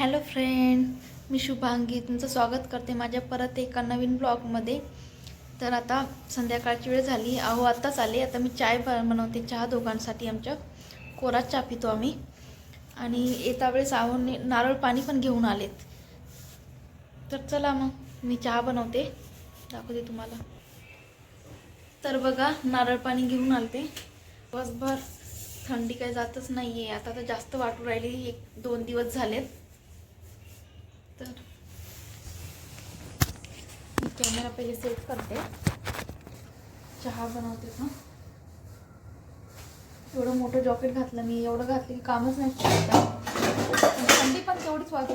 Hello friend मी शुभांगी. तुमचं स्वागत करते माझ्या परत एका नवीन ब्लॉगमध्ये. तर आता संध्याकाळची वेळ झाली. अहो आत्ताच आले. आता मी चाय ब- बनवते. चहा दोघांसाठी आमच्या. कोरा चहा पितो आम्ही. आणि येता वेळेस आहो नारळ पाणी पण घेऊन आलेत. तर चला मग मी चहा बनवते. दाखवते तुम्हाला. तर बघा नारळ पाणी घेऊन आलते. बसभर थंडी काही जातच नाही आहे आता तर जास्त वाटू राहिली. एक दोन दिवस झालेत. तर मी कॅमेरा पहिले सेट करते. चहा बनवते ना एवढं मोठं जॉकेट घातलं मी एवढं घातलं की कामच नाही थंडी पण तेवढीच वाटू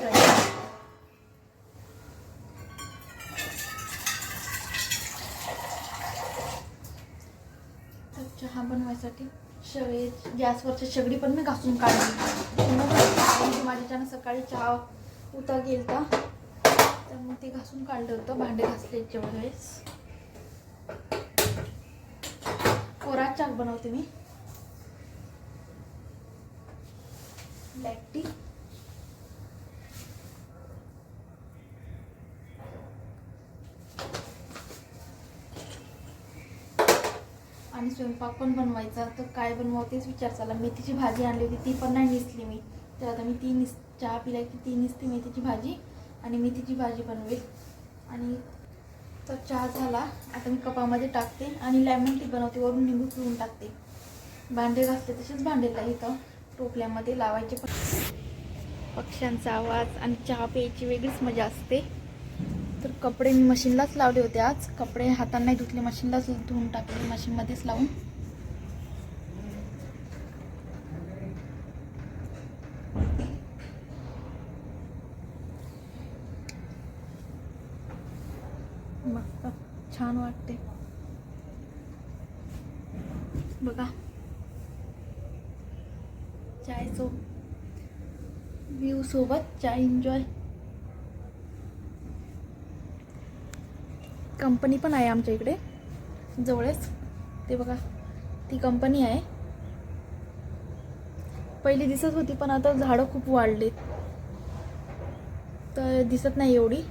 तर चहा बनवायसाठी शेळे गॅसवरची शेगडी पण मी घासून काढली. मग माझ्याच्यानं सकाळी चहा उता गेलता. तर मग ते घासून काढलं होतं. भांडे घासले जेवढ्या वेळेस. कोरा चाक बनवते मी. ब्लॅक टी आणि स्वयंपाक पण बनवायचा. तर काय बनवावं तेच विचार चालला. मेथीची भाजी आणली होती ती पण नाही निसली मी. तर आता मी ती निस चहा पिला की ती निसते मेथीची भाजी आणि मेथीची भाजी बनवेल. आणि तर चहा झाला. आता मी कपामध्ये टाकते आणि लेमन टी बनवते. वरून निंबू पिळून टाकते. भांडे घासते तसेच भांडे ला- इथं. टोपल्यामध्ये लावायचे पक्ष्यांचा आवाज आणि चहा प्यायची वेगळीच मजा असते. तर कपडे मी मशीनलाच लावले होते आज. कपडे हातांना धुतले मशीनलाच धुवून टाकले मशीनमध्येच लावून मस्त छान वाटते बघा. चाय सो व्ह्यू सोबत चाय एन्जॉय कंपनी पण आहे आमच्या इकडे. जवळच. ते बघा. ती कंपनी आहे. पहिली दिसत होती पण आता झाडं खूप वाढलेत. तर दिसत नाही एवढी.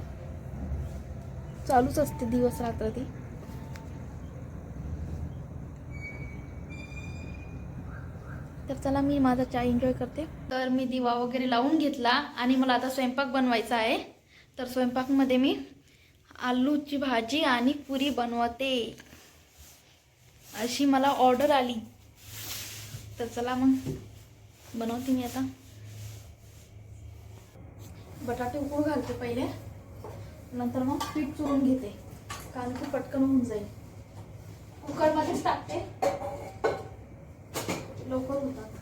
चालूच असते दिवस रात्र ती. चला मी माझा चाय एन्जॉय करते. तर मी दिवा वगैरे लावून घेतला आणि मला आता स्वयंपाक बनवायचा आहे. तर स्वयंपाकमध्ये मी आलूची भाजी आणि पुरी बनवते. अशी मला ऑर्डर आली. तर चला मग बनवते मी आता. बटाटे उकळू घालते पहिले. नंतर मग पीठ चुरून घेते. कारण की पटकन होऊन जाईल. कुकरमध्येच टाकते. लवकर होतात.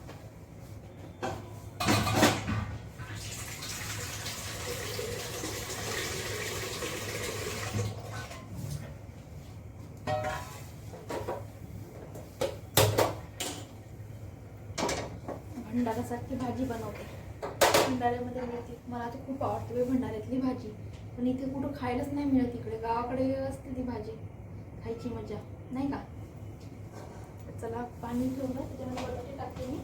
भंडाऱ्यासारखी भाजी बनवते. भंडाऱ्यामध्ये मिळते. मला तर खूप आवडते भंडाऱ्यातली भाजी. पण इथे कुठं खायलाच नाही मिळत इकडे गावाकडे असते ती भाजी. खायची मजा. नाही का? चला पाणी ठेवलं. त्याच्यामध्ये बटाटे टाकते मी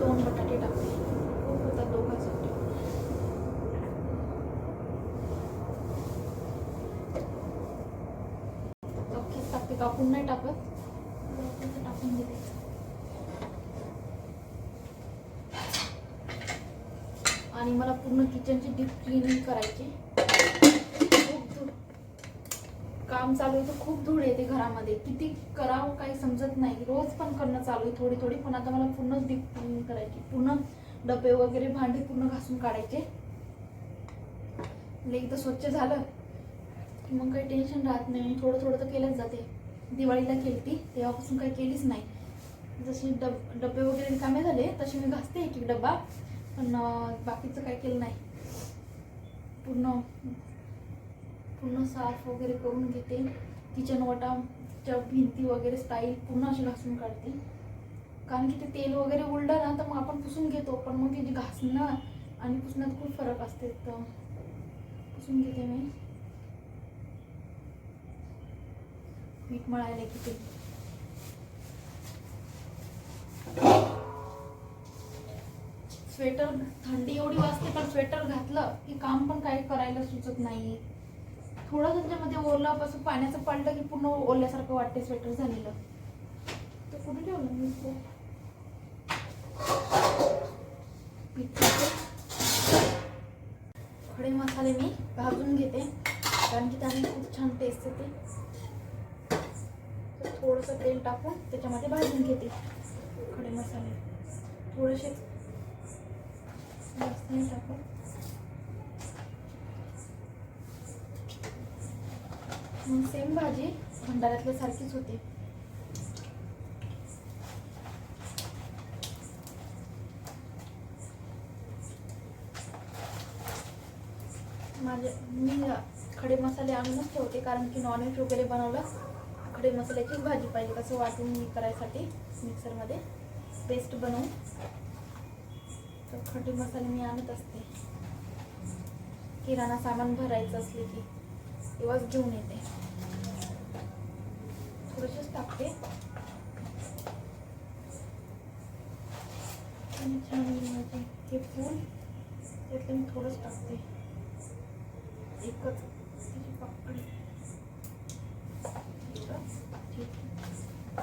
दोन बटाटे टाकते खूप होतात दोघांसाठी अख्खीच टाकते कापून नाही टाकत. टाकून देते आणि मला पूर्ण किचनची डीप क्लिनिंग करायची. खूप धूळ. काम चालू आहे तर खूप धूळ येते घरामध्ये. किती करावं काही समजत नाही. रोज पण करणं चालू आहे थोडी थोडी. पण आता मला पूर्णच डीप क्लिनिंग करायची. पूर्ण डबे वगैरे भांडे पूर्ण घासून काढायचे. एकदा स्वच्छ झालं. मग काही टेन्शन राहत नाही. थोडं थोडं तर केलंच जाते. दिवाळीला केली तेव्हापासून काही केलीच नाही. जशी डब डबे वगैरे कामे झाले तसे मी घासते एक एक डबा पण बाकीचं काही केलं नाही. पूर्ण पूर्ण साफ वगैरे करून घेते. किचन वटाच्या भिंती वगैरे स्टाईल पूर्ण अशी घासून काढते. कारण की ते तेल वगैरे उलडं ना तर मग आपण पुसून घेतो पण मग ते घासणं आणि पुसण्यात खूप फरक असते तर पुसून घेते मी. पीठ मळायला किती स्वेटर थंडी एवढी वाजते पण स्वेटर घातलं की काम पण काही करायला सुचत नाही. थोडं त्याच्यामध्ये ओलापासून पाण्याचं पडलं की पूर्ण ओल्यासारखं वाटते स्वेटर झालेलं. तर कुठे ठेवलं मी पीठ खडे मसाले मी भाजून घेते. कारण की त्याने खूप छान टेस्ट येते. थोडंसं तेल टाकून त्याच्यामध्ये भाजून घेते. खडे मसाले. थोडेसे जास्त नाही टाकून. मग सेम भाजी भंडाऱ्यातल्या सारखीच होते. माझे मी खडे मसाले आणूनच ठेवते कारण की नॉनव्हेज वगैरे बनवलं खडे मसाल्याची भाजी पाहिजे कसं वाटून मी करायसाठी मिक्सरमध्ये. पेस्ट बनवून. तर खडे मसाले मी आणत असते. किराणा सामान भरायचं असले की तेव्हाच घेऊन येते. थोडेसेच टाकते छान हे फूल त्यातलं मी थोडंच टाकते. एकच त्याची पाकळी एकच. ठीक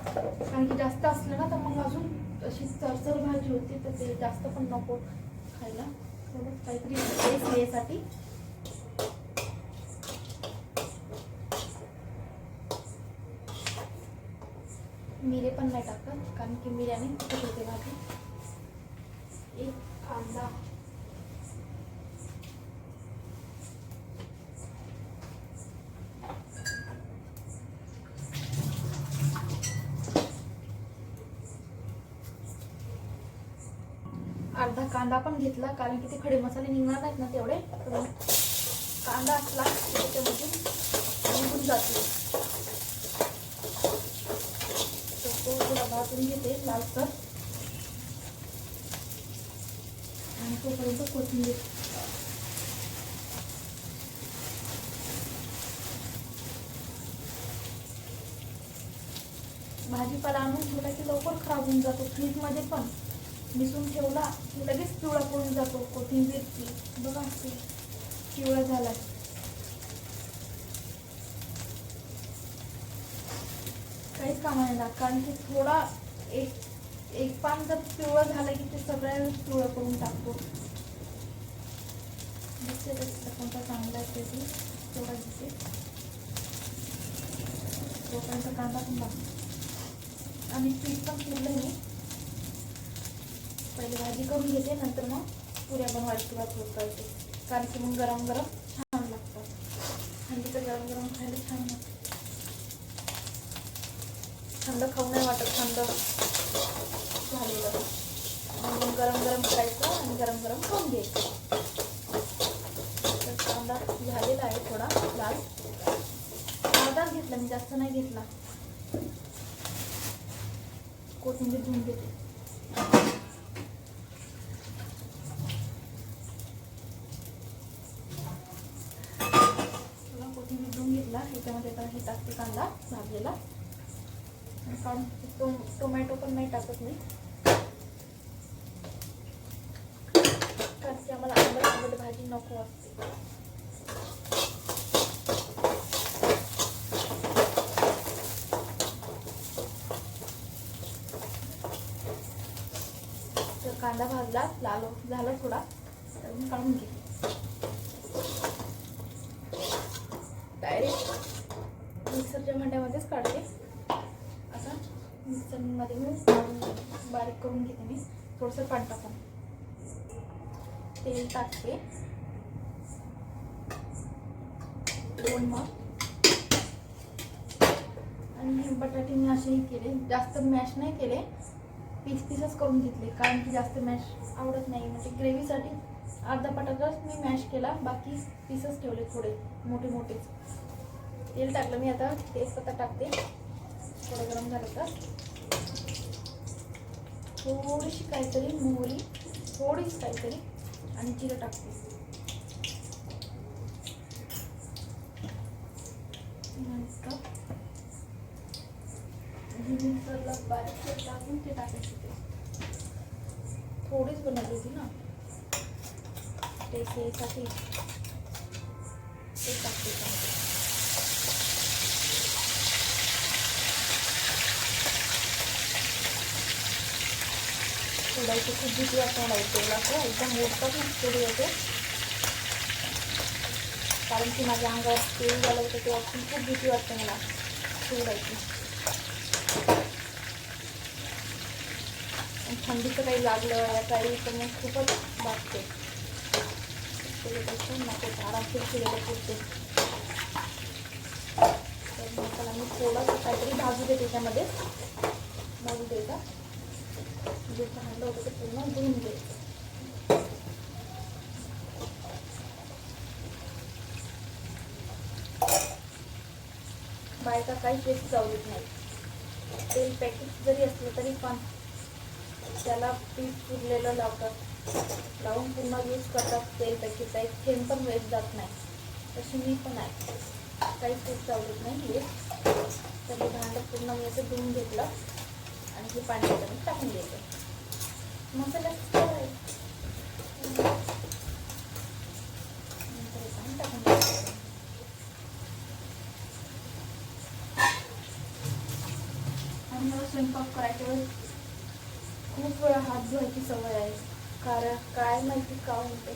आहे. कारण की जास्त असलं ना तर मग अजून अशी चरचर भाजी होती तर ते जास्त पण नको खायला. थोडं काहीतरी टेस्ट यासाठी मिरे पण नाही टाकत कारण की मिऱ्याने होते भाजी? एक कांदा अर्धा कांदा पण घेतला कारण की ते खडे मसाले निघणार नाहीत ना तेवढे. कांदा असला त्याच्यामधून निघून जातो तर तो थोडा भाजून घेते लालसर. आणि तोपर्यंत कोथिंबीर. भाजीपाला आणून ठेवला की लवकर खराब होऊन जातो फ्रीजमध्ये पण. मिसळून ठेवला की लगेच पिवळा पडून जातो कोथिंबीर बघा ते पिवळा झाला. काहीच कामा येणार कारण की थोडा एक एक पान जर पिवळं झालं की ते सगळ्या पिवळं करून टाकतो. दिसते कोणता चांगला आहे ते तेवढा दिसते तोपर्यंत कांदा पण टाकतो आणि पीठ पण केलं आहे पहिले भाजी करून घेते नंतर मग पुऱ्या बनवायची सुरुवात होत करते. कारण की मग गरम गरम छान लागतं थंडी तर गरम गरम खायला छान लागतं. थंड खाऊ नाही वाटत थंड झालेलं. आणि मग गरम गरम करायचं आणि गरम गरम खाऊन घ्यायचं. तर कांदा झालेला आहे थोडा लाल. अर्धाच घेतला मी जास्त नाही घेतला. कोथिंबीर धुवून घेते थोडा कोथिंबीर धुवून त्याच्यामध्ये पण हे टाकते कांदा भाजलेला. कारण काढून टो टोमॅटो पण नाही टाकत मी. कारण की आम्हाला आंबट आंबट भाजी नको असते तर कांदा भाजला लाल झाला थोडा. तर मी काढून घेते मध्येच काढते. आता मिक्सरमध्ये मी बारीक करून घेते मी. थोडंसं पाणी टाकून. तेल टाकते. दोन मग. आणि बटाटे मी असेही केले. जास्त मॅश नाही केले. पीस पीसच करून घेतले. कारण की जास्त मॅश आवडत नाही. म्हणजे ग्रेव्हीसाठी अर्धा बटाटाच मी मॅश केला. बाकी पीसच ठेवले थोडे. मोठे मोठेच तेल टाकलं मी आता. तेजपत्ता टाकते. थोडं गरम झालं तर. थोडीशी काहीतरी मोहरी थोडीच काहीतरी आणि जिरं टाकते. नंतर बारीक टाकून ते टाकायचे ते. थोडीच बनवली होती ना. ते यासाठी ते टाकते. सोडायची खूप भीती वाटते मला असं एकदम मोठं खूप होते कारण की माझ्या अंगावर तेल झालं होतं तेव्हा पण खूप भीती वाटते मला सोडायची. थंडीचं काही लागलं या काही तर मग खूपच वाटते. त्याच्यापेक्षा नको आरामशीर केलेलं पुरते. तर मसाला मी थोडंसं काहीतरी भाजू दे त्याच्यामध्ये. भाजू द्यायचा जे भांडलं होतं ते पूर्ण धुवून घ्यायचं बायका काही टेस्ट जाऊ देत नाही तेल पॅकेट जरी असलं तरी पण त्याला पीठ पुरलेलं लावतात. लावून पुन्हा यूज करतात तेल पॅकेटचा एक थेंब पण वेस्ट जात नाही. तशी मी पण आहे काही टेस्ट जाऊ देत नाही. हे. तर हे भांडं पूर्ण मी असं धुवून घेतलं. हे पाणी टाकून द्यायचं मसाला स्वयंपाक करायच्या वेळेस खूप वेळा हात धुवायची सवय आहे. कारण काय माहिती का होते?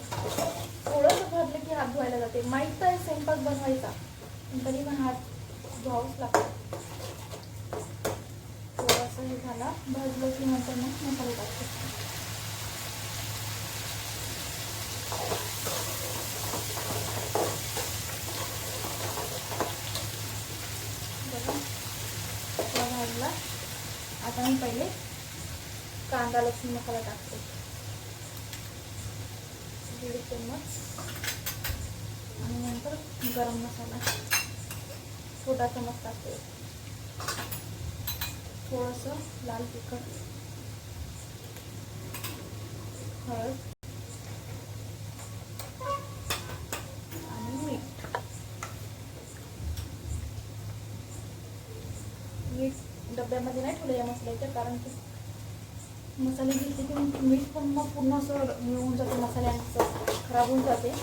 थोडंसं भरलं की हात धुवायला जाते. माहीत आहे स्वयंपाक बनवायचा. तरी पण हात धुवावंच लागतो. झाला भाजलं की नंतर मग मसाले टाकतो बघा भाजला. आता मी पहिले कांदा लसूण मसाला टाकते. दीड चम्मच. आणि नंतर गरम मसाला. छोटा चमच टाकते. थोडंसं लाल तिखट. हळद. आणि मीठ. मीठ डब्यामध्ये नाही ठेवलं या मसाल्याच्या कारण की मसाले घेतले की मीठ पण मग पूर्ण असं मिळून जाते मसाल्यांचं खराब होऊन जाते.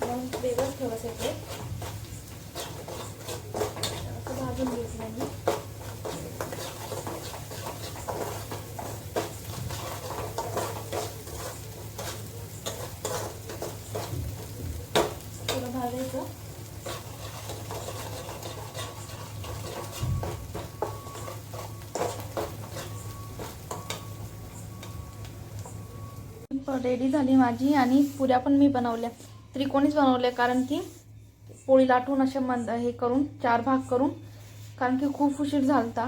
म्हणून वेगळंच ठेवायचं ते. असं भाजून घेतलं मी थोडं भाजायचं रेडी झाली माझी आणि पुऱ्या पण मी बनवल्या. त्रिकोणीच बनवल्या कारण की पोळी लाटून अशा मंद हे करून चार भाग करून कारण की खूप उशीर झालता.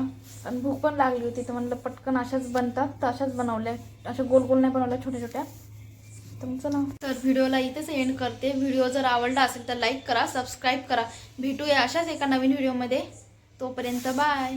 आणि भूक पण लागली होती तर म्हणलं पटकन अशाच बनतात तर अशाच बनवल्या. अशा गोल गोल नाही बनवल्या छोट्या छोट्या. तर ना चला. तर व्हिडिओला इथेच एंड करते. व्हिडिओ जर आवडला असेल तर लाईक करा सबस्क्राईब करा. भेटूया अशाच एका नवीन व्हिडिओमध्ये तोपर्यंत बाय